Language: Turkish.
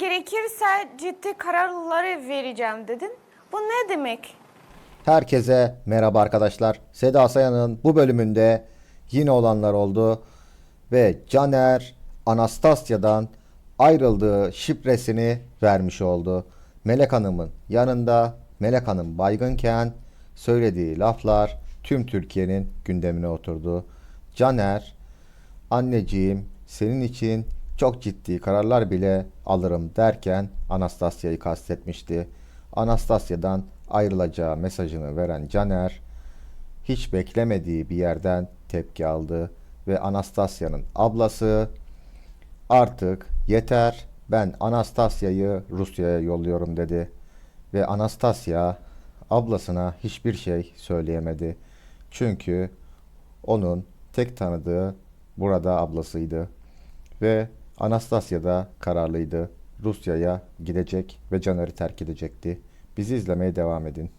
gerekirse ciddi kararları vereceğim dedin. Bu ne demek? Herkese merhaba arkadaşlar. Seda Sayan'ın bu bölümünde yine olanlar oldu. Ve Caner Anastasya'dan ayrıldığı şifresini vermiş oldu. Melek Hanım'ın yanında Melek Hanım baygınken söylediği laflar tüm Türkiye'nin gündemine oturdu. Caner, anneciğim senin için çok ciddi kararlar bile alırım derken Anastasya'yı kastetmişti. Anastasya'dan ayrılacağı mesajını veren Caner hiç beklemediği bir yerden tepki aldı ve Anastasya'nın ablası artık yeter ben Anastasya'yı Rusya'ya yolluyorum dedi ve Anastasya ablasına hiçbir şey söyleyemedi. Çünkü onun tek tanıdığı burada ablasıydı ve Anastasya da kararlıydı. Rusya'ya gidecek ve Caner'i terk edecekti. Bizi izlemeye devam edin.